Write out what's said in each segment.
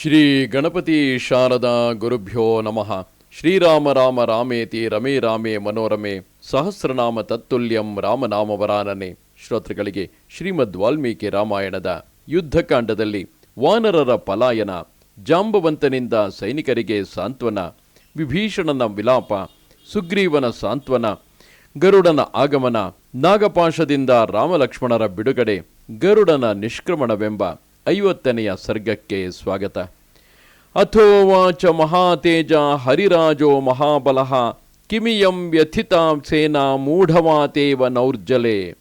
ಶ್ರೀ ಗಣಪತಿ ಶಾರದಾ ಗುರುಭ್ಯೋ ನಮಃ. ಶ್ರೀರಾಮ ರಾಮ ರಾಮೇತಿ ರಮೇ ರಾಮೇ ಮನೋರಮೆ. ಸಹಸ್ರನಾಮ ತತ್ತುಲ್ಯಂ ರಾಮನಾಮವರಾನನೆ. ಶ್ರೋತೃಗಳಿಗೆ ಶ್ರೀಮದ್ ವಾಲ್ಮೀಕಿ ರಾಮಾಯಣದ ಯುದ್ಧಕಾಂಡದಲ್ಲಿ ವಾನರರ ಪಲಾಯನ, ಜಾಂಬವಂತನಿಂದ ಸೈನಿಕರಿಗೆ ಸಾಂತ್ವನ, ವಿಭೀಷಣನ ವಿಲಾಪ, ಸುಗ್ರೀವನ ಸಾಂತ್ವನ, ಗರುಡನ ಆಗಮನ, ನಾಗಪಾಶದಿಂದ ರಾಮಲಕ್ಷ್ಮಣರ ಬಿಡುಗಡೆ, ಗರುಡನ ನಿಷ್ಕ್ರಮಣವೆಂಬ ಐವತ್ತನೆಯ ಸರ್ಗಕ್ಕೆ ಸ್ವಾಗತ. ಅಥೋವಾಚ ಮಹಾತೇಜ ಹರಿರಾಜೋ ಮಹಾಬಲಃ, ಕಿಮಿಯಂ ವ್ಯಥಿತಾ ಸೇನಾ ಮೂಢವಾತೇವ ನೌರ್ಜಲೆ.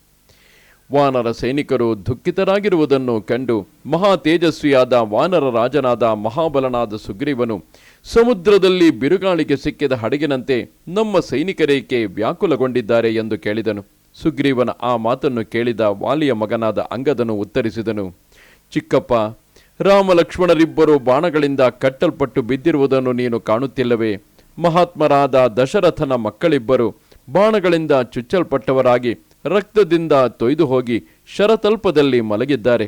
ವಾನರ ಸೈನಿಕರು ದುಃಖಿತರಾಗಿರುವುದನ್ನು ಕಂಡು ಮಹಾ ತೇಜಸ್ವಿಯಾದ ವಾನರ ರಾಜನಾದ ಮಹಾಬಲನಾದ ಸುಗ್ರೀವನು ಸಮುದ್ರದಲ್ಲಿ ಬಿರುಗಾಳಿಗೆ ಸಿಕ್ಕಿದ ಹಡಗಿನಂತೆ ನಮ್ಮ ಸೈನಿಕರೇಕೆ ವ್ಯಾಕುಲಗೊಂಡಿದ್ದಾರೆ ಎಂದು ಕೇಳಿದನು. ಸುಗ್ರೀವನ ಆ ಮಾತನ್ನು ಕೇಳಿದ ವಾಲಿಯ ಮಗನಾದ ಅಂಗದನು ಉತ್ತರಿಸಿದನು. ಚಿಕ್ಕಪ್ಪ ರಾಮ ಲಕ್ಷ್ಮಣರಿಬ್ಬರು ಬಾಣಗಳಿಂದ ಕಟ್ಟಲ್ಪಟ್ಟು ಬಿದ್ದಿರುವುದನ್ನು ನೀನು ಕಾಣುತ್ತಿಲ್ಲವೇ? ಮಹಾತ್ಮರಾದ ದಶರಥನ ಮಕ್ಕಳಿಬ್ಬರು ಬಾಣಗಳಿಂದ ಚುಚ್ಚಲ್ಪಟ್ಟವರಾಗಿ ರಕ್ತದಿಂದ ತೊಯ್ದು ಹೋಗಿ ಶರತಲ್ಪದಲ್ಲಿ ಮಲಗಿದ್ದಾರೆ.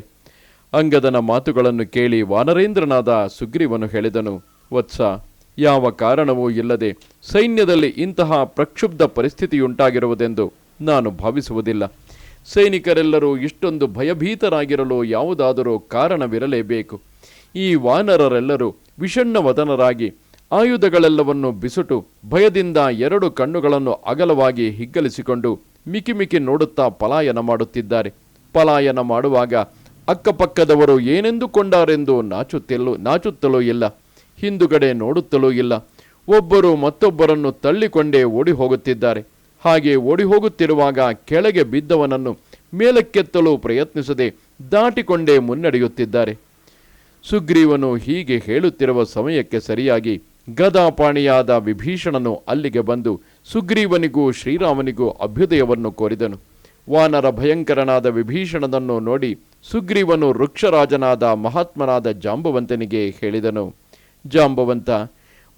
ಅಂಗದನ ಮಾತುಗಳನ್ನು ಕೇಳಿ ವಾನರೇಂದ್ರನಾದ ಸುಗ್ರೀವನು ಹೇಳಿದನು, ವತ್ಸ, ಯಾವ ಕಾರಣವೂ ಇಲ್ಲದೆ ಸೈನ್ಯದಲ್ಲಿ ಇಂತಹ ಪ್ರಕ್ಷುಬ್ಧ ಪರಿಸ್ಥಿತಿಯುಂಟಾಗಿರುವುದೆಂದು ನಾನು ಭಾವಿಸುವುದಿಲ್ಲ. ಸೈನಿಕರೆಲ್ಲರೂ ಇಷ್ಟೊಂದು ಭಯಭೀತರಾಗಿರಲು ಯಾವುದಾದರೂ ಕಾರಣವಿರಲೇಬೇಕು. ಈ ವಾನರರೆಲ್ಲರೂ ವಿಷಣ್ಣ ವದನರಾಗಿ ಆಯುಧಗಳೆಲ್ಲವನ್ನು ಬಿಸುಟು ಭಯದಿಂದ ಎರಡು ಕಣ್ಣುಗಳನ್ನು ಅಗಲವಾಗಿ ಹಿಗ್ಗಲಿಸಿಕೊಂಡು ಮಿಕಿಮಿಕಿ ಮಿಕಿ ನೋಡುತ್ತಾ ಪಲಾಯನ ಮಾಡುತ್ತಿದ್ದಾರೆ. ಪಲಾಯನ ಮಾಡುವಾಗ ಅಕ್ಕಪಕ್ಕದವರು ಏನೆಂದುಕೊಂಡಾರೆಂದು ನಾಚುತ್ತಿಲ್ಲೂ, ನಾಚುತ್ತಲೂ ಇಲ್ಲ, ಹಿಂದುಗಡೆ ನೋಡುತ್ತಲೂ ಇಲ್ಲ. ಒಬ್ಬರು ಮತ್ತೊಬ್ಬರನ್ನು ತಳ್ಳಿಕೊಂಡೇ ಓಡಿ ಹೋಗುತ್ತಿದ್ದಾರೆ ಹಾಗೆ ಓಡಿ ಹೋಗುತ್ತಿರುವಾಗ ಕೆಳಗೆ ಬಿದ್ದವನನ್ನು ಮೇಲಕ್ಕೆತ್ತಲು ಪ್ರಯತ್ನಿಸದೆ ದಾಟಿಕೊಂಡೇ ಮುನ್ನಡೆಯುತ್ತಿದ್ದಾರೆ. ಸುಗ್ರೀವನು ಹೀಗೆ ಹೇಳುತ್ತಿರುವ ಸಮಯಕ್ಕೆ ಸರಿಯಾಗಿ ಗದಾಪಾಣಿಯಾದ ವಿಭೀಷಣನು ಅಲ್ಲಿಗೆ ಬಂದು ಸುಗ್ರೀವನಿಗೂ ಶ್ರೀರಾಮನಿಗೂ ಅಭ್ಯುದಯವನ್ನು ಕೋರಿದನು. ವಾನರ ಭಯಂಕರನಾದ ವಿಭೀಷಣನನ್ನು ನೋಡಿ ಸುಗ್ರೀವನು ವೃಕ್ಷರಾಜನಾದ ಮಹಾತ್ಮನಾದ ಜಾಂಬವಂತನಿಗೆ ಹೇಳಿದನು. ಜಾಂಬವಂತ,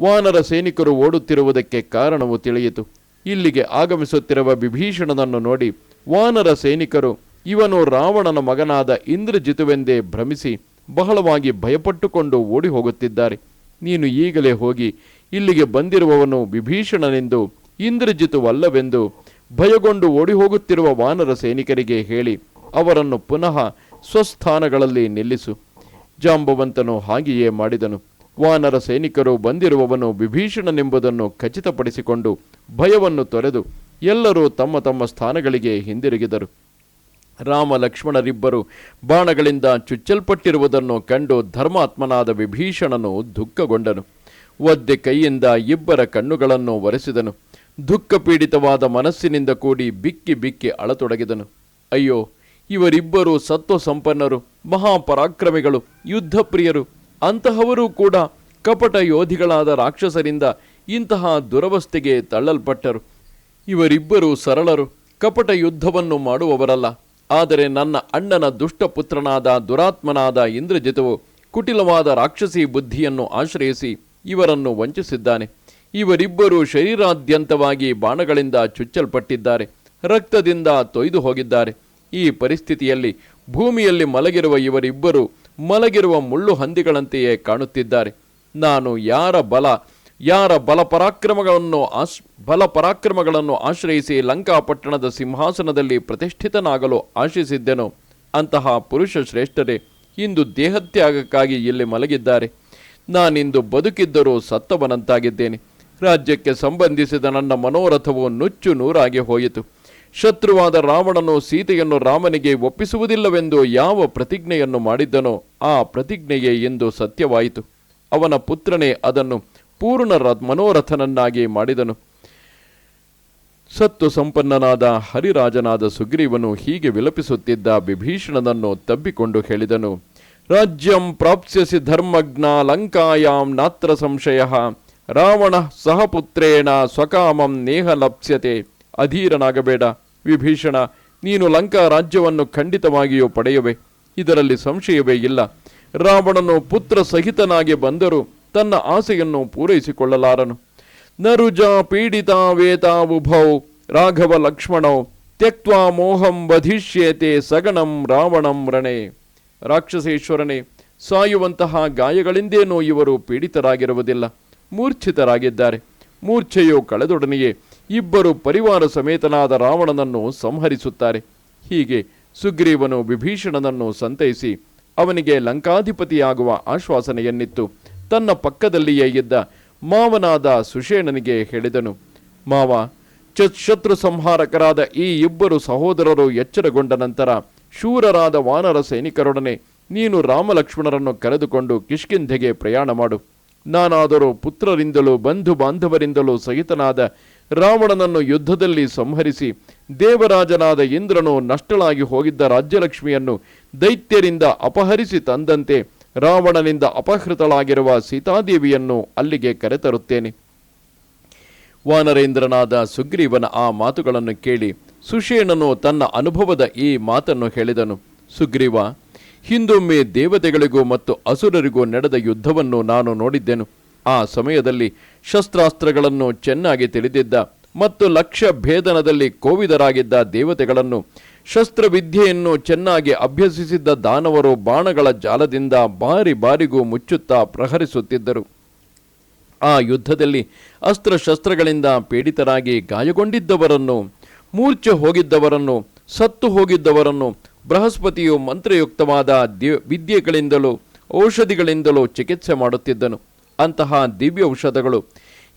ವಾನರ ಸೈನಿಕರು ಓಡುತ್ತಿರುವುದಕ್ಕೆ ಕಾರಣವು ತಿಳಿಯಿತು. ಇಲ್ಲಿಗೆ ಆಗಮಿಸುತ್ತಿರುವ ವಿಭೀಷಣನನ್ನು ನೋಡಿ ವಾನರ ಸೈನಿಕರು, ಇವನು ರಾವಣನ ಮಗನಾದ ಇಂದ್ರಜಿತುವೆಂದೇ ಭ್ರಮಿಸಿ ಬಹಳವಾಗಿ ಭಯಪಟ್ಟುಕೊಂಡು ಓಡಿ ಹೋಗುತ್ತಿದ್ದಾರೆ ನೀನು ಈಗಲೇ ಹೋಗಿ ಇಲ್ಲಿಗೆ ಬಂದಿರುವವನು ವಿಭೀಷಣನೆಂದು ಇಂದ್ರಜಿತುವಲ್ಲವೆಂದು ಭಯಗೊಂಡು ಓಡಿ ಹೋಗುತ್ತಿರುವ ವಾನರ ಸೈನಿಕರಿಗೆ ಹೇಳಿ ಅವರನ್ನು ಪುನಃ ಸ್ವಸ್ಥಾನಗಳಲ್ಲಿ ನಿಲ್ಲಿಸು. ಜಾಂಬವಂತನು ಹಾಗೆಯೇ ಮಾಡಿದನು. ವಾನರ ಸೈನಿಕರು ಬಂದಿರುವವನು ವಿಭೀಷಣನೆಂಬುದನ್ನು ಖಚಿತಪಡಿಸಿಕೊಂಡು ಭಯವನ್ನು ತೊರೆದು ಎಲ್ಲರೂ ತಮ್ಮ ತಮ್ಮ ಸ್ಥಾನಗಳಿಗೆ ಹಿಂದಿರುಗಿದರು. ರಾಮ ಲಕ್ಷ್ಮಣರಿಬ್ಬರು ಬಾಣಗಳಿಂದ ಚುಚ್ಚಲ್ಪಟ್ಟಿರುವುದನ್ನು ಕಂಡು ಧರ್ಮಾತ್ಮನಾದ ವಿಭೀಷಣನು ದುಃಖಗೊಂಡನು. ಒದ್ದೆ ಕೈಯಿಂದ ಇಬ್ಬರ ಕಣ್ಣುಗಳನ್ನು ಒರೆಸಿದನು. ದುಃಖಪೀಡಿತವಾದ ಮನಸ್ಸಿನಿಂದ ಕೂಡಿ ಬಿಕ್ಕಿ ಬಿಕ್ಕಿ ಅಳತೊಡಗಿದನು. ಅಯ್ಯೋ, ಇವರಿಬ್ಬರು ಸತ್ವ ಸಂಪನ್ನರು ಮಹಾಪರಾಕ್ರಮಿಗಳು, ಯುದ್ಧಪ್ರಿಯರು ಅಂತಹವರೂ ಕೂಡ ಕಪಟ ಯೋಧಿಗಳಾದ ರಾಕ್ಷಸರಿಂದ ಇಂತಹ ದುರವಸ್ಥೆಗೆ ತಳ್ಳಲ್ಪಟ್ಟರು. ಇವರಿಬ್ಬರು ಸರಳರು, ಕಪಟ ಯುದ್ಧವನ್ನು ಮಾಡುವವರಲ್ಲ. ಆದರೆ ನನ್ನ ಅಣ್ಣನ ದುಷ್ಟಪುತ್ರನಾದ ದುರಾತ್ಮನಾದ ಇಂದ್ರಜಿತವು ಕುಟಿಲವಾದ ರಾಕ್ಷಸಿ ಬುದ್ಧಿಯನ್ನು ಆಶ್ರಯಿಸಿ ಇವರನ್ನು ವಂಚಿಸಿದ್ದಾನೆ. ಇವರಿಬ್ಬರು ಶರೀರಾದ್ಯಂತವಾಗಿ ಬಾಣಗಳಿಂದ ಚುಚ್ಚಲ್ಪಟ್ಟಿದ್ದಾರೆ. ರಕ್ತದಿಂದ ತೊಯ್ದು ಹೋಗಿದ್ದಾರೆ. ಈ ಪರಿಸ್ಥಿತಿಯಲ್ಲಿ ಭೂಮಿಯಲ್ಲಿ ಮಲಗಿರುವ ಇವರಿಬ್ಬರು ಮಲಗಿರುವ ಮುಳ್ಳು ಹಂದಿಗಳಂತೆಯೇ ಕಾಣುತ್ತಿದ್ದಾರೆ. ನಾನು ಯಾರ ಬಲ, ಯಾರ ಬಲಪರಾಕ್ರಮಗಳನ್ನು ಆಶ್, ಬಲಪರಾಕ್ರಮಗಳನ್ನು ಆಶ್ರಯಿಸಿ ಲಂಕಾಪಟ್ಟಣದ ಸಿಂಹಾಸನದಲ್ಲಿ ಪ್ರತಿಷ್ಠಿತನಾಗಲು ಆಶಿಸಿದ್ದೆನು. ಅಂತಹ ಪುರುಷ ಶ್ರೇಷ್ಠರೇ, ಇಂದು ದೇಹತ್ಯಾಗಕ್ಕಾಗಿ ಇಲ್ಲಿ ಮಲಗಿದ್ದಾರೆ. ನಾನಿಂದು ಬದುಕಿದ್ದರೂ ಸತ್ತವನಂತಾಗಿದ್ದೇನೆ. ರಾಜ್ಯಕ್ಕೆ ಸಂಬಂಧಿಸಿದ ನನ್ನ ಮನೋರಥವು ನುಚ್ಚು ನೂರಾಗಿ ಹೋಯಿತು. ಶತ್ರುವಾದ ರಾವಣನು ಸೀತೆಯನ್ನು ರಾಮನಿಗೆ ಒಪ್ಪಿಸುವುದಿಲ್ಲವೆಂದು ಯಾವ ಪ್ರತಿಜ್ಞೆಯನ್ನು ಮಾಡಿದ್ದನೋ ಆ ಪ್ರತಿಜ್ಞೆಯೇ ಎಂದು ಸತ್ಯವಾಯಿತು. ಅವನ ಪುತ್ರನೇ ಅದನ್ನು ಪೂರ್ಣ ಮನೋರಥನನ್ನಾಗಿ ಮಾಡಿದನು. ಸತ್ತು ಸಂಪನ್ನನಾದ ಹರಿರಾಜನಾದ ಸುಗ್ರೀವನು ಹೀಗೆ ವಿಲಪಿಸುತ್ತಿದ್ದ ವಿಭೀಷಣನನ್ನು ತಬ್ಬಿಕೊಂಡು ಹೇಳಿದನು, ರಾಜ್ಯಂ ಪ್ರಾಪ್ಸ್ಯಸಿ ಧರ್ಮಜ್ಞ ಲಂಕಾಯಾಂ ನಾತ್ರ ಸಂಶಯ, ರಾವಣ ಸಹಪುತ್ರೇಣ ಸ್ವಕಾಮಂ ನೇಹ ಲಪ್ಸ್ಯತೆ, ಅಧೀರನಾಗಬೇಡ. ವಿಭೀಷಣ, ನೀನು ಲಂಕಾ ರಾಜ್ಯವನ್ನು ಖಂಡಿತವಾಗಿಯೂ ಪಡೆಯುವೆ. ಇದರಲ್ಲಿ ಸಂಶಯವೇ ಇಲ್ಲ. ರಾವಣನು ಪುತ್ರ ಸಹಿತನಾಗಿ ಬಂದರೂ ತನ್ನ ಆಸೆಯನ್ನು ಪೂರೈಸಿಕೊಳ್ಳಲಾರನು. ನರುಜ ಪೀಡಿತ ಉಭೌ ರಾಘವ ಲಕ್ಷ್ಮಣೌ ತ್ಯಕ್ವಾ ಮೋಹಂ ವಧಿಷ್ಯೇತೆ ಸಗಣಂ ರಾವಣಂ ರಣೆ. ರಾಕ್ಷಸೇಶ್ವರನೇ, ಸಾಯುವಂತಹ ಗಾಯಗಳಿಂದೇನೋ ಇವರು ಪೀಡಿತರಾಗಿರುವುದಿಲ್ಲ. ಮೂರ್ಛಿತರಾಗಿದ್ದಾರೆ. ಮೂರ್ಛೆಯು ಕಳೆದೊಡನೆಯೇ ಇಬ್ಬರು ಪರಿವಾರ ಸಮೇತನಾದ ರಾವಣನನ್ನು ಸಂಹರಿಸುತ್ತಾರೆ. ಹೀಗೆ ಸುಗ್ರೀವನು ವಿಭೀಷಣನನ್ನು ಸಂತೈಸಿ ಅವನಿಗೆ ಲಂಕಾಧಿಪತಿಯಾಗುವ ಆಶ್ವಾಸನೆಯನ್ನಿತ್ತು. ತನ್ನ ಪಕ್ಕದಲ್ಲಿಯೇ ಇದ್ದ ಮಾವನಾದ ಸುಷೇಣನಿಗೆ ಹೇಳಿದನು, ಮಾವ ಶತ್ರು ಸಂಹಾರಕರಾದ ಈ ಇಬ್ಬರು ಸಹೋದರರು ಎಚ್ಚರಗೊಂಡ ನಂತರ ಶೂರರಾದ ವಾನರ ಸೈನಿಕರೊಡನೆ ನೀನು ರಾಮಲಕ್ಷ್ಮಣರನ್ನು ಕರೆದುಕೊಂಡು ಕಿಷ್ಕಿಂಧೆಗೆ ಪ್ರಯಾಣ ಮಾಡು. ನಾನಾದರೂ ಪುತ್ರರಿಂದಲೂ ಬಂಧು ಬಾಂಧವರಿಂದಲೂ ಸಹಿತನಾದ ರಾವಣನನ್ನು ಯುದ್ಧದಲ್ಲಿ ಸಂಹರಿಸಿ ದೇವರಾಜನಾದ ಇಂದ್ರನು ನಷ್ಟಳಾಗಿ ಹೋಗಿದ್ದ ರಾಜ್ಯಲಕ್ಷ್ಮಿಯನ್ನು ದೈತ್ಯರಿಂದ ಅಪಹರಿಸಿ ತಂದಂತೆ ರಾವಣನಿಂದ ಅಪಹೃತಳಾಗಿರುವ ಸೀತಾದೇವಿಯನ್ನು ಅಲ್ಲಿಗೆ ಕರೆತರುತ್ತೇನೆ. ವಾನರೇಂದ್ರನಾದ ಸುಗ್ರೀವನ ಆ ಮಾತುಗಳನ್ನು ಕೇಳಿ ಸುಷೇಣನು ತನ್ನ ಅನುಭವದ ಈ ಮಾತನ್ನು ಹೇಳಿದನು. ಸುಗ್ರೀವ, ಹಿಂದೊಮ್ಮೆ ದೇವತೆಗಳಿಗೂ ಮತ್ತು ಅಸುರರಿಗೂ ನಡೆದ ಯುದ್ಧವನ್ನು ನಾನು ನೋಡಿದ್ದೆನು. ಆ ಸಮಯದಲ್ಲಿ ಶಸ್ತ್ರಾಸ್ತ್ರಗಳನ್ನು ಚೆನ್ನಾಗಿ ತಿಳಿದಿದ್ದ ಮತ್ತು ಲಕ್ಷ್ಯ ಭೇದನದಲ್ಲಿ ಕೋವಿದರಾಗಿದ್ದ ದೇವತೆಗಳನ್ನು, ಶಸ್ತ್ರವಿದ್ಯೆಯನ್ನು ಚೆನ್ನಾಗಿ ಅಭ್ಯಸಿಸಿದ್ದ ದಾನವರು ಬಾಣಗಳ ಜಾಲದಿಂದ ಬಾರಿ ಬಾರಿಗೂ ಮುಚ್ಚುತ್ತಾ ಪ್ರಹರಿಸುತ್ತಿದ್ದರು. ಆ ಯುದ್ಧದಲ್ಲಿ ಅಸ್ತ್ರಶಸ್ತ್ರಗಳಿಂದ ಪೀಡಿತರಾಗಿ ಗಾಯಗೊಂಡಿದ್ದವರನ್ನು, ಮೂರ್ಛೆ ಹೋಗಿದ್ದವರನ್ನು, ಸತ್ತು ಹೋಗಿದ್ದವರನ್ನು, ಬೃಹಸ್ಪತಿಯು ಮಂತ್ರಯುಕ್ತವಾದ ದಿ- ವಿದ್ಯೆಗಳಿಂದಲೂ ಔಷಧಿಗಳಿಂದಲೂ ಚಿಕಿತ್ಸೆ ಮಾಡುತ್ತಿದ್ದನು. ಅಂತಹ ದಿವ್ಯ ಔಷಧಗಳು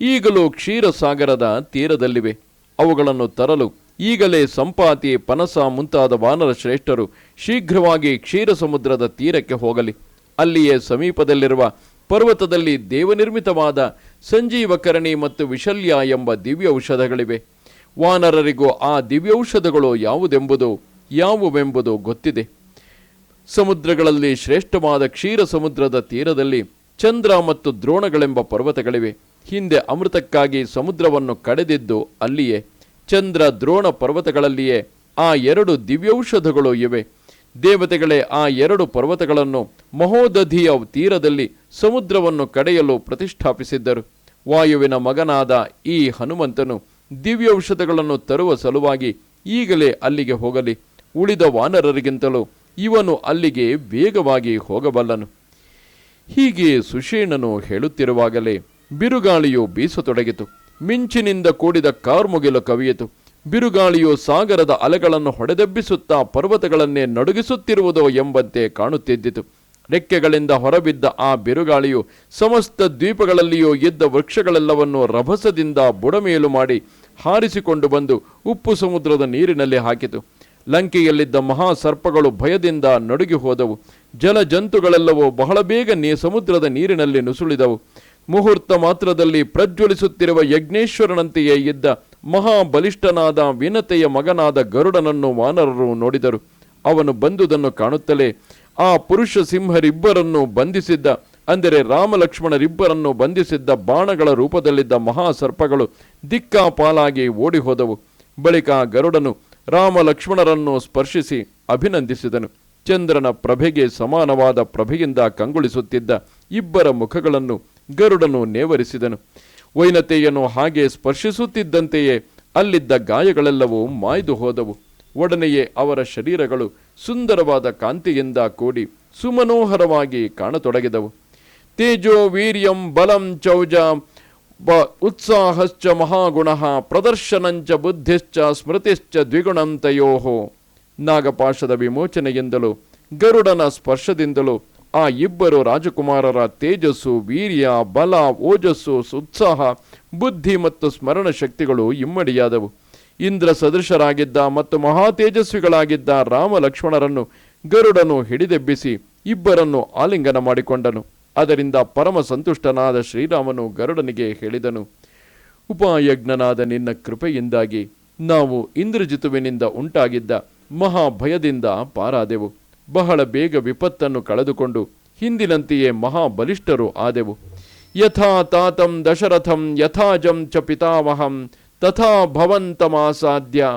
ಈಗಲೂ ಕ್ಷೀರಸಾಗರದ ತೀರದಲ್ಲಿವೆ. ಅವುಗಳನ್ನು ತರಲು ಈಗಲೇ ಸಂಪಾತಿ ಪನಸ ಮುಂತಾದ ವಾನರ ಶ್ರೇಷ್ಠರು ಶೀಘ್ರವಾಗಿ ಕ್ಷೀರ ಸಮುದ್ರದ ತೀರಕ್ಕೆ ಹೋಗಲಿ. ಅಲ್ಲಿಯೇ ಸಮೀಪದಲ್ಲಿರುವ ಪರ್ವತದಲ್ಲಿ ದೇವನಿರ್ಮಿತವಾದ ಸಂಜೀವಕರಣಿ ಮತ್ತು ವಿಶಲ್ಯ ಎಂಬ ದಿವ್ಯ ಔಷಧಗಳಿವೆ ವಾನರರಿಗೂ ಆ ದಿವ್ಯೌಷಧಗಳು ಯಾವುದೆಂಬುದು, ಯಾವುವೆಂಬುದು ಗೊತ್ತಿದೆ. ಸಮುದ್ರಗಳಲ್ಲಿ ಶ್ರೇಷ್ಠವಾದ ಕ್ಷೀರ ಸಮುದ್ರದ ತೀರದಲ್ಲಿ ಚಂದ್ರ ಮತ್ತು ದ್ರೋಣಗಳೆಂಬ ಪರ್ವತಗಳಿವೆ. ಹಿಂದೆ ಅಮೃತಕ್ಕಾಗಿ ಸಮುದ್ರವನ್ನು ಕಡೆದಿದ್ದು ಅಲ್ಲಿಯೇ, ಚಂದ್ರ ದ್ರೋಣ ಪರ್ವತಗಳಲ್ಲಿಯೇ ಆ ಎರಡು ದಿವ್ಯೌಷಧಗಳು ಇವೆ. ದೇವತೆಗಳೇ ಆ ಎರಡು ಪರ್ವತಗಳನ್ನು ಮಹೋದಧಿಯ ತೀರದಲ್ಲಿ ಸಮುದ್ರವನ್ನು ಕಡೆಯಲು ಪ್ರತಿಷ್ಠಾಪಿಸಿದ್ದರು. ವಾಯುವಿನ ಮಗನಾದ ಈ ಹನುಮಂತನು ದಿವ್ಯೌಷಧಗಳನ್ನು ತರುವ ಸಲುವಾಗಿ ಈಗಲೇ ಅಲ್ಲಿಗೆ ಹೋಗಲಿ. ಉಳಿದ ವಾನರರಿಗಿಂತಲೂ ಇವನು ಅಲ್ಲಿಗೆ ವೇಗವಾಗಿ ಹೋಗಬಲ್ಲನು. ಹೀಗೆ ಸುಷೇಣನು ಹೇಳುತ್ತಿರುವಾಗಲೇ ಬಿರುಗಾಳಿಯು ಬೀಸತೊಡಗಿತು. ಮಿಂಚಿನಿಂದ ಕೂಡಿದ ಕಾರ್ಮುಗಿಲು ಕವಿಯಿತು. ಬಿರುಗಾಳಿಯು ಸಾಗರದ ಅಲೆಗಳನ್ನು ಹೊಡೆದೆಬ್ಬಿಸುತ್ತಾ ಪರ್ವತಗಳನ್ನೇ ನಡುಗಿಸುತ್ತಿರುವುದೋ ಎಂಬಂತೆ ಕಾಣುತ್ತಿದ್ದಿತು. ರೆಕ್ಕೆಗಳಿಂದ ಹೊರಬಿದ್ದ ಆ ಬಿರುಗಾಳಿಯು ಸಮಸ್ತ ದ್ವೀಪಗಳಲ್ಲಿಯೂ ಇದ್ದ ವೃಕ್ಷಗಳೆಲ್ಲವನ್ನು ರಭಸದಿಂದ ಬುಡಮೇಲು ಮಾಡಿ ಹಾರಿಸಿಕೊಂಡು ಬಂದು ಉಪ್ಪು ಸಮುದ್ರದ ನೀರಿನಲ್ಲಿ ಹಾಕಿತು. ಲಂಕೆಯಲ್ಲಿದ್ದ ಮಹಾಸರ್ಪಗಳು ಭಯದಿಂದ ನಡುಗಿ ಹೋದವು ಜಲ ಜಂತುಗಳೆಲ್ಲವೂ ಬಹಳ ಬೇಗನೆ ಸಮುದ್ರದ ನೀರಿನಲ್ಲಿ ನುಸುಳಿದವು. ಮುಹೂರ್ತ ಮಾತ್ರದಲ್ಲಿ ಪ್ರಜ್ವಲಿಸುತ್ತಿರುವ ಯಜ್ಞೇಶ್ವರನಂತೆಯೇ ಇದ್ದ ಮಹಾಬಲಿಷ್ಠನಾದ ವಿನತೆಯ ಮಗನಾದ ಗರುಡನನ್ನು ವಾನರರು ನೋಡಿದರು. ಅವನು ಬಂದುದನ್ನು ಕಾಣುತ್ತಲೇ ಆ ಪುರುಷ ಸಿಂಹರಿಬ್ಬರನ್ನು ಬಂಧಿಸಿದ್ದ, ಅಂದರೆ ರಾಮಲಕ್ಷ್ಮಣರಿಬ್ಬರನ್ನು ಬಂಧಿಸಿದ್ದ ಬಾಣಗಳ ರೂಪದಲ್ಲಿದ್ದ ಮಹಾಸರ್ಪಗಳು ದಿಕ್ಕಾಪಾಲಾಗಿ ಓಡಿಹೋದವು. ಬಳಿಕ ಗರುಡನು ರಾಮ ಲಕ್ಷ್ಮಣರನ್ನು ಸ್ಪರ್ಶಿಸಿ ಅಭಿನಂದಿಸಿದನು. ಚಂದ್ರನ ಪ್ರಭೆಗೆ ಸಮಾನವಾದ ಪ್ರಭೆಯಿಂದ ಕಂಗೊಳಿಸುತ್ತಿದ್ದ ಇಬ್ಬರ ಮುಖಗಳನ್ನು ಗರುಡನು ನೇವರಿಸಿದನು. ವೈನತೆಯನ್ನು ಹಾಗೆ ಸ್ಪರ್ಶಿಸುತ್ತಿದ್ದಂತೆಯೇ ಅಲ್ಲಿದ್ದ ಗಾಯಗಳೆಲ್ಲವೂ ಮಾಯ್ದು ಹೋದವು. ಒಡನೆಯೇ ಅವರ ಶರೀರಗಳು ಸುಂದರವಾದ ಕಾಂತಿಯಿಂದ ಕೂಡಿ ಸುಮನೋಹರವಾಗಿ ಕಾಣತೊಡಗಿದವು. ತೇಜೋ ವೀರ್ಯಂ ಬಲಂ ಚೌಜ ಬ ಉತ್ಸಾಹಶ್ಚ ಮಹಾಗುಣ ಪ್ರದರ್ಶನಂಚ ಬುದ್ಧಿಶ್ಚ ಸ್ಮೃತಿಶ್ಚ ದ್ವಿಗುಣಂತಯೋಹು ನಾಗಪಾಶದ ವಿಮೋಚನೆಯಿಂದಲೂ ಗರುಡನ ಸ್ಪರ್ಶದಿಂದಲೂ ಆ ಇಬ್ಬರು ರಾಜಕುಮಾರರ ತೇಜಸ್ಸು, ವೀರ್ಯ, ಬಲ, ಓಜಸ್ಸು, ಉತ್ಸಾಹ, ಬುದ್ಧಿ ಮತ್ತು ಸ್ಮರಣ ಶಕ್ತಿಗಳು ಇಮ್ಮಡಿಯಾದವು. ಇಂದ್ರ ಸದೃಶರಾಗಿದ್ದ ಮತ್ತು ಮಹಾ ತೇಜಸ್ವಿಗಳಾಗಿದ್ದ ರಾಮ ಲಕ್ಷ್ಮಣರನ್ನು ಗರುಡನು ಹಿಡಿದೆಬ್ಬಿಸಿ ಇಬ್ಬರನ್ನು ಆಲಿಂಗನ ಮಾಡಿಕೊಂಡನು. ಅದರಿಂದ ಪರಮ ಸಂತುಷ್ಟನಾದ ಶ್ರೀರಾಮನು ಗರುಡನಿಗೆ ಹೇಳಿದನು, ಉಪಾಯಜ್ಞನಾದ ನಿನ್ನ ಕೃಪೆಯಿಂದಾಗಿ ನಾವು ಇಂದ್ರಜಿತುವಿನಿಂದ ಉಂಟಾಗಿದ್ದ ಮಹಾಭಯದಿಂದ ಪಾರಾದೆವು. ಬಹಳ ಬೇಗ ವಿಪತ್ತನ್ನು ಕಳೆದುಕೊಂಡು ಹಿಂದಿನಂತೆಯೇ ಮಹಾಬಲಿಷ್ಠರು ಆದೆವು. ಯಥಾ ತಾತಂ ದಶರಥಂ ಯಥಾಜಂ ಚ ಪಿತಾವಹಂ ತಥಾ ಭವಂತಮಾಸಾಧ್ಯ.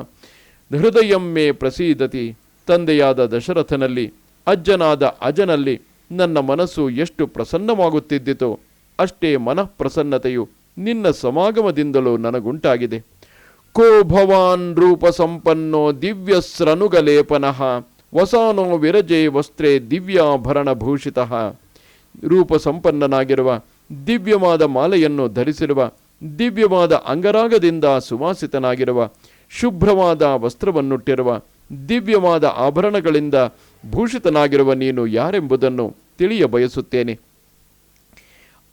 ಹೃದಯಂ ಪ್ರಸೀದತಿ. ತಂದೆಯಾದ ದಶರಥನಲ್ಲಿ, ಅಜ್ಜನಾದ ಅಜನಲ್ಲಿ ನನ್ನ ಮನಸ್ಸು ಎಷ್ಟು ಪ್ರಸನ್ನವಾಗುತ್ತಿದ್ದಿತೋ ಅಷ್ಟೇ ಮನಃಪ್ರಸನ್ನತೆಯು ನಿನ್ನ ಸಮಾಗಮದಿಂದಲೂ ನನಗುಂಟಾಗಿದೆ. ಕೋ ಭವಾನ್ ರೂಪ ಸಂಪನ್ನೋ ದಿವ್ಯಸ್ರನುಗಲೇಪನಃ ವಸಾನೋ ವಿರಜೆ ವಸ್ತ್ರೇ ದಿವ್ಯಾಭರಣ ಭೂಷಿತಃ. ರೂಪ ಸಂಪನ್ನನಾಗಿರುವ ದಿವ್ಯವಾದ ಮಾಲೆಯನ್ನು ಧರಿಸಿರುವ ದಿವ್ಯವಾದ ಅಂಗರಾಗದಿಂದ ಸುವಾಸಿತನಾಗಿರುವ ಶುಭ್ರವಾದ ವಸ್ತ್ರವನ್ನುಟ್ಟಿರುವ ದಿವ್ಯವಾದ ಆಭರಣಗಳಿಂದ ಭೂಷಿತನಾಗಿರುವ ನೀನು ಯಾರೆಂಬುದನ್ನು ತಿಳಿಯ ಬಯಸುತ್ತೇನೆ.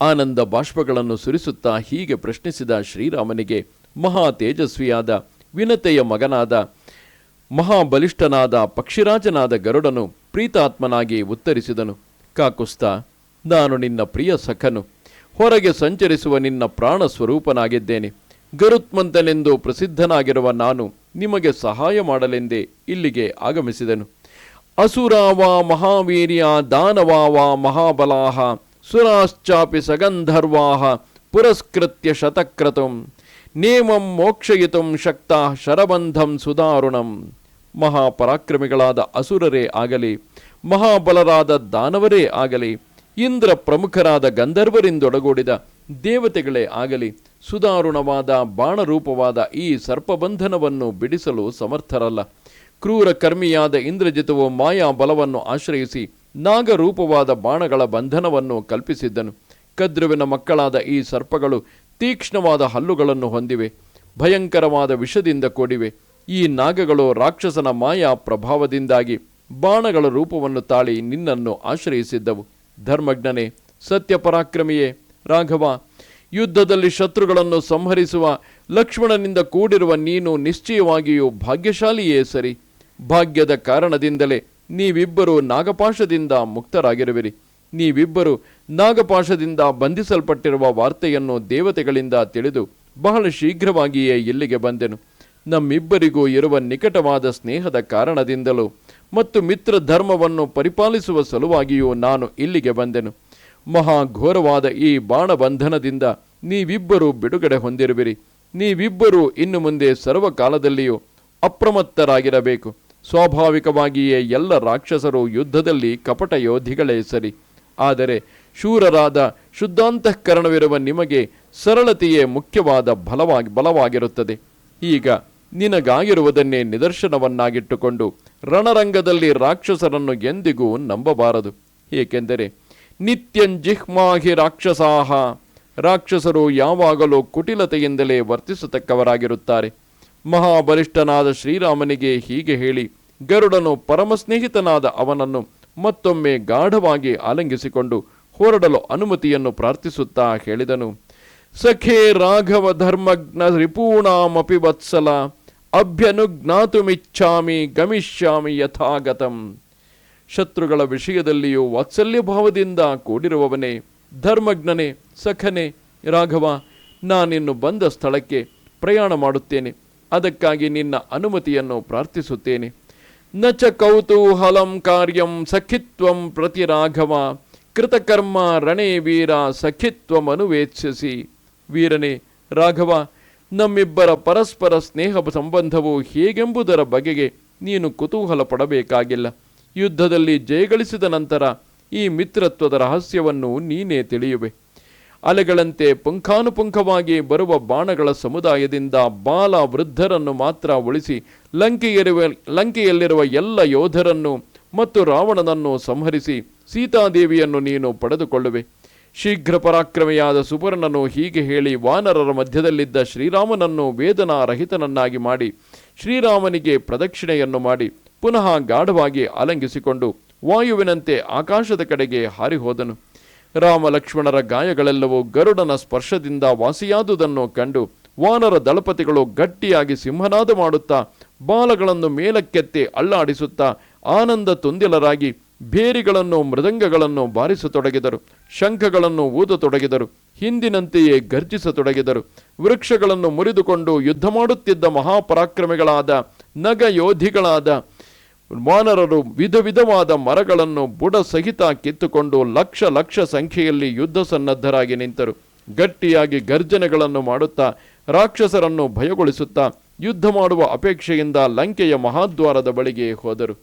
ಆನಂದ ಬಾಷ್ಪಗಳನ್ನು ಸುರಿಸುತ್ತಾ ಹೀಗೆ ಪ್ರಶ್ನಿಸಿದ ಶ್ರೀರಾಮನಿಗೆ ಮಹಾ ತೇಜಸ್ವಿಯಾದ, ವಿನತೆಯ ಮಗನಾದ, ಮಹಾಬಲಿಷ್ಠನಾದ, ಪಕ್ಷಿರಾಜನಾದ ಗರುಡನು ಪ್ರೀತಾತ್ಮನಾಗಿ ಉತ್ತರಿಸಿದನು. ಕಾಕುಸ್ತ, ನಾನು ನಿನ್ನ ಪ್ರಿಯ ಸಖನು. ಹೊರಗೆ ಸಂಚರಿಸುವ ನಿನ್ನ ಪ್ರಾಣ ಸ್ವರೂಪನಾಗಿದ್ದೇನೆ. ಗರುತ್ಮಂತನೆಂದು ಪ್ರಸಿದ್ಧನಾಗಿರುವ ನಾನು ನಿಮಗೆ ಸಹಾಯ ಮಾಡಲೆಂದೇ ಇಲ್ಲಿಗೆ ಆಗಮಿಸಿದನು. ಅಸುರಾವ ಮಹಾವೀರ್ಯ ದಾನವಾವ ಮಹಾಬಲಾಹ ಸುರಾಶ್ಚಾಪಿ ಸಗಂಧರ್ವಾಹ ಪುರಸ್ಕೃತ್ಯ ಶತಕ್ರತುಂ ನೇಮಂ ಮೋಕ್ಷಯಿತುಂ ಶಕ್ತ ಶರಬಂಧಂ ಸುಧಾರುಣಂ. ಮಹಾಪರಾಕ್ರಮಿಗಳಾದ ಅಸುರರೇ ಆಗಲಿ, ಮಹಾಬಲರಾದ ದಾನವರೇ ಆಗಲಿ, ಇಂದ್ರ ಪ್ರಮುಖರಾದ ಗಂಧರ್ವರಿಂದೊಡಗೂಡಿದ ದೇವತೆಗಳೇ ಆಗಲಿ, ಸುಧಾರುಣವಾದ ಬಾಣರೂಪವಾದ ಈ ಸರ್ಪಬಂಧನವನ್ನು ಬಿಡಿಸಲು ಸಮರ್ಥರಲ್ಲ. ಕ್ರೂರ ಕರ್ಮಿಯಾದ ಇಂದ್ರಜಿತವು ಮಾಯಾ ಬಲವನ್ನು ಆಶ್ರಯಿಸಿ ನಾಗರೂಪವಾದ ಬಾಣಗಳ ಬಂಧನವನ್ನು ಕಲ್ಪಿಸಿದ್ದನು. ಕದ್ರುವಿನ ಮಕ್ಕಳಾದ ಈ ಸರ್ಪಗಳು ತೀಕ್ಷ್ಣವಾದ ಹಲ್ಲುಗಳನ್ನು ಹೊಂದಿವೆ, ಭಯಂಕರವಾದ ವಿಷದಿಂದ ಕೂಡಿವೆ. ಈ ನಾಗಗಳು ರಾಕ್ಷಸನ ಮಾಯಾ ಪ್ರಭಾವದಿಂದಾಗಿ ಬಾಣಗಳ ರೂಪವನ್ನು ತಾಳಿ ನಿನ್ನನ್ನು ಆಶ್ರಯಿಸಿದ್ದವು. ಧರ್ಮಜ್ಞನೇ, ಸತ್ಯಪರಾಕ್ರಮಿಯೇ, ರಾಘವ, ಯುದ್ಧದಲ್ಲಿ ಶತ್ರುಗಳನ್ನು ಸಂಹರಿಸುವ ಲಕ್ಷ್ಮಣನಿಂದ ಕೂಡಿರುವ ನೀನು ನಿಶ್ಚಯವಾಗಿಯೂ ಭಾಗ್ಯಶಾಲಿಯೇ ಸರಿ. ಭಾಗ್ಯದ ಕಾರಣದಿಂದಲೇ ನೀವಿಬ್ಬರು ನಾಗಪಾಶದಿಂದ ಮುಕ್ತರಾಗಿರುವಿರಿ. ನೀವಿಬ್ಬರು ನಾಗಪಾಶದಿಂದ ಬಂಧಿಸಲ್ಪಟ್ಟಿರುವ ವಾರ್ತೆಯನ್ನು ದೇವತೆಗಳಿಂದ ತಿಳಿದು ಬಹಳ ಶೀಘ್ರವಾಗಿಯೇ ಇಲ್ಲಿಗೆ ಬಂದೆನು. ನಮ್ಮಿಬ್ಬರಿಗೂ ಇರುವ ನಿಕಟವಾದ ಸ್ನೇಹದ ಕಾರಣದಿಂದಲೂ ಮತ್ತು ಮಿತ್ರ ಧರ್ಮವನ್ನು ಪರಿಪಾಲಿಸುವ ಸಲುವಾಗಿಯೂ ನಾನು ಇಲ್ಲಿಗೆ ಬಂದೆನು. ಮಹಾಘೋರವಾದ ಈ ಬಾಣಬಂಧನದಿಂದ ನೀವಿಬ್ಬರೂ ಬಿಡುಗಡೆ ಹೊಂದಿರುವಿರಿ. ನೀವಿಬ್ಬರೂ ಇನ್ನು ಮುಂದೆ ಸರ್ವಕಾಲದಲ್ಲಿಯೂ ಅಪ್ರಮತ್ತರಾಗಿರಬೇಕು. ಸ್ವಾಭಾವಿಕವಾಗಿಯೇ ಎಲ್ಲ ರಾಕ್ಷಸರು ಯುದ್ಧದಲ್ಲಿ ಕಪಟ ಯೋಧಿಗಳೇ ಸರಿ. ಆದರೆ ಶೂರರಾದ ಶುದ್ಧಾಂತಃಕರಣವಿರುವ ನಿಮಗೆ ಸರಳತೆಯೇ ಮುಖ್ಯವಾದ ಬಲವಾಗಿ ಬಲವಾಗಿರುತ್ತದೆ. ಈಗ ನಿನಗಾಗಿರುವುದನ್ನೇ ನಿದರ್ಶನವನ್ನಾಗಿಟ್ಟುಕೊಂಡು ರಣರಂಗದಲ್ಲಿ ರಾಕ್ಷಸರನ್ನು ಎಂದಿಗೂ ನಂಬಬಾರದು. ಏಕೆಂದರೆ ನಿತ್ಯಂಜಿಹ್ಮಾಹಿ ರಾಕ್ಷಸಾಹ, ರಾಕ್ಷಸರು ಯಾವಾಗಲೂ ಕುಟಿಲತೆಯಿಂದಲೇ ವರ್ತಿಸತಕ್ಕವರಾಗಿರುತ್ತಾರೆ. ಮಹಾಬಲಿಷ್ಠನಾದ ಶ್ರೀರಾಮನಿಗೆ ಹೀಗೆ ಹೇಳಿ ಗರುಡನು ಪರಮಸ್ನೇಹಿತನಾದ ಅವನನ್ನು ಮತ್ತೊಮ್ಮೆ ಗಾಢವಾಗಿ ಆಲಂಗಿಸಿಕೊಂಡು ಹೊರಡಲು ಅನುಮತಿಯನ್ನು ಪ್ರಾರ್ಥಿಸುತ್ತಾ ಹೇಳಿದನು, ಸಖೇ ರಾಘವ ಧರ್ಮಜ್ಞ ರಿಪೂಣಾಮಪಿ ವತ್ಸಲ, ಅಭ್ಯನುಜ್ಞಾತುಮಿಚ್ಛಾಮಿ ಗಮಿಷ್ಯಾಮಿ ಯಥಾಗತಂ. ಶತ್ರುಗಳ ವಿಷಯದಲ್ಲಿಯೂ ವಾತ್ಸಲ್ಯ ಭಾವದಿಂದ ಕೂಡಿರುವವನೇ, ಧರ್ಮಜ್ಞನೇ, ಸಖನೇ, ರಾಘವ, ನಾನಿನ್ನು ಬಂದ ಸ್ಥಳಕ್ಕೆ ಪ್ರಯಾಣ ಮಾಡುತ್ತೇನೆ, ಅದಕ್ಕಾಗಿ ನಿನ್ನ ಅನುಮತಿಯನ್ನು ಪ್ರಾರ್ಥಿಸುತ್ತೇನೆ. ನ ಚ ಕೌತೂಹಲಂ ಕಾರ್ಯಂ ಸಖಿತ್ವಂ ಪ್ರತಿ ರಾಘವ ಕೃತಕರ್ಮ ರಣೇ ವೀರ ಸಖಿತ್ವಮನು ಅನುವೇತ್ಸಿಸಿ ವೀರನೇ, ರಾಘವ, ನಮ್ಮಿಬ್ಬರ ಪರಸ್ಪರ ಸ್ನೇಹ ಸಂಬಂಧವು ಹೇಗೆಂಬುದರ ಬಗೆಗೆ ನೀನು ಕುತೂಹಲ ಪಡಬೇಕಾಗಿಲ್ಲ. ಯುದ್ಧದಲ್ಲಿ ಜಯಗಳಿಸಿದ ನಂತರ ಈ ಮಿತ್ರತ್ವದ ರಹಸ್ಯವನ್ನು ನೀನೇ ತಿಳಿಯುವೆ. ಅಲೆಗಳಂತೆ ಪುಂಖಾನುಪುಂಖವಾಗಿ ಬರುವ ಬಾಣಗಳ ಸಮುದಾಯದಿಂದ ಬಾಲ ವೃದ್ಧರನ್ನು ಮಾತ್ರ ಉಳಿಸಿ ಲಂಕೆಯಲ್ಲಿರುವ ಲಂಕೆಯಲ್ಲಿರುವ ಎಲ್ಲ ಯೋಧರನ್ನು ಮತ್ತು ರಾವಣನನ್ನು ಸಂಹರಿಸಿ ಸೀತಾದೇವಿಯನ್ನು ನೀನು ಪಡೆದುಕೊಳ್ಳುವೆ. ಶೀಘ್ರ ಪರಾಕ್ರಮೆಯಾದ ಸುಪರ್ಣನು ಹೀಗೆ ಹೇಳಿ ವಾನರರ ಮಧ್ಯದಲ್ಲಿದ್ದ ಶ್ರೀರಾಮನನ್ನು ವೇದನಾರಹಿತನನ್ನಾಗಿ ಮಾಡಿ ಶ್ರೀರಾಮನಿಗೆ ಪ್ರದಕ್ಷಿಣೆಯನ್ನು ಮಾಡಿ ಪುನಃ ಗಾಢವಾಗಿ ಅಲಂಗಿಸಿಕೊಂಡು ವಾಯುವಿನಂತೆ ಆಕಾಶದ ಕಡೆಗೆ ಹಾರಿಹೋದನು. ರಾಮ ಲಕ್ಷ್ಮಣರ ಗಾಯಗಳೆಲ್ಲವೂ ಗರುಡನ ಸ್ಪರ್ಶದಿಂದ ವಾಸಿಯಾದುದನ್ನು ಕಂಡು ವಾನರ ದಳಪತಿಗಳು ಗಟ್ಟಿಯಾಗಿ ಸಿಂಹನಾದ ಮಾಡುತ್ತಾ ಬಾಲಗಳನ್ನು ಮೇಲಕ್ಕೆತ್ತಿ ಅಳ್ಳಾಡಿಸುತ್ತಾ ಆನಂದ ತುಂದಿಲರಾಗಿ ಬೇರಿಗಳನ್ನು ಮೃದಂಗಗಳನ್ನು ಬಾರಿಸತೊಡಗಿದರು, ಶಂಖಗಳನ್ನು ಊದತೊಡಗಿದರು, ಹಿಂದಿನಂತೆಯೇ ಗರ್ಜಿಸತೊಡಗಿದರು, ವೃಕ್ಷಗಳನ್ನು ಮುರಿದುಕೊಂಡು ಯುದ್ಧ ಮಾಡುತ್ತಿದ್ದ ಮಹಾಪರಾಕ್ರಮಿಗಳಾದ ನಗ ಯೋಧಿಗಳಾದ ವಾನರರು ವಿಧ ವಿಧವಾದ ಮರಗಳನ್ನು ಬುಡ ಸಹಿತ ಕಿತ್ತುಕೊಂಡು ಲಕ್ಷ ಲಕ್ಷ ಸಂಖ್ಯೆಯಲ್ಲಿ ಯುದ್ಧ ಸನ್ನದ್ಧರಾಗಿ ನಿಂತರು. ಗಟ್ಟಿಯಾಗಿ ಗರ್ಜನೆಗಳನ್ನು ಮಾಡುತ್ತಾ, ರಾಕ್ಷಸರನ್ನು ಭಯಗೊಳಿಸುತ್ತಾ, ಯುದ್ಧ ಮಾಡುವ ಅಪೇಕ್ಷೆಯಿಂದ ಲಂಕೆಯ ಮಹಾದ್ವಾರದ ಬಳಿಗೆ ಹೋದರು.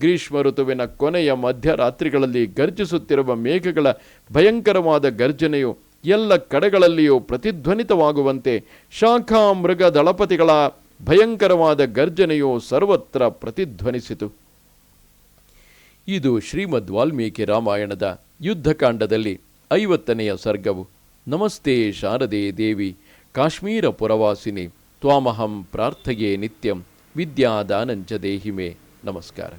ಗ್ರೀಷ್ಮ ಋತುವಿನ ಕೊನೆಯ ಮಧ್ಯರಾತ್ರಿಗಳಲ್ಲಿ ಗರ್ಜಿಸುತ್ತಿರುವ ಮೇಘಗಳ ಭಯಂಕರವಾದ ಗರ್ಜನೆಯು ಎಲ್ಲ ಕಡೆಗಳಲ್ಲಿಯೂ ಪ್ರತಿಧ್ವನಿತವಾಗುವಂತೆ ಶಾಖಾ ಮೃಗ ದಳಪತಿಗಳ ಭಯಂಕರವಾದ ಗರ್ಜನೆಯು ಸರ್ವತ್ರ ಪ್ರತಿಧ್ವನಿಸಿತು. ಇದು ಶ್ರೀಮದ್ ವಾಲ್ಮೀಕಿ ರಾಮಾಯಣದ ಯುದ್ಧಕಾಂಡದಲ್ಲಿ ಐವತ್ತನೆಯ ಸರ್ಗವು. ನಮಸ್ತೆ ಶಾರದೆ ದೇವಿ, ಕಾಶ್ಮೀರ ಪುರವಾಸಿನಿ, ತ್ವಾಮಹಂ ಪ್ರಾರ್ಥಯೇ ನಿತ್ಯಂ ವಿದ್ಯಾದಾನಂಚ ದೇಹಿಮೆ. ನಮಸ್ಕಾರ.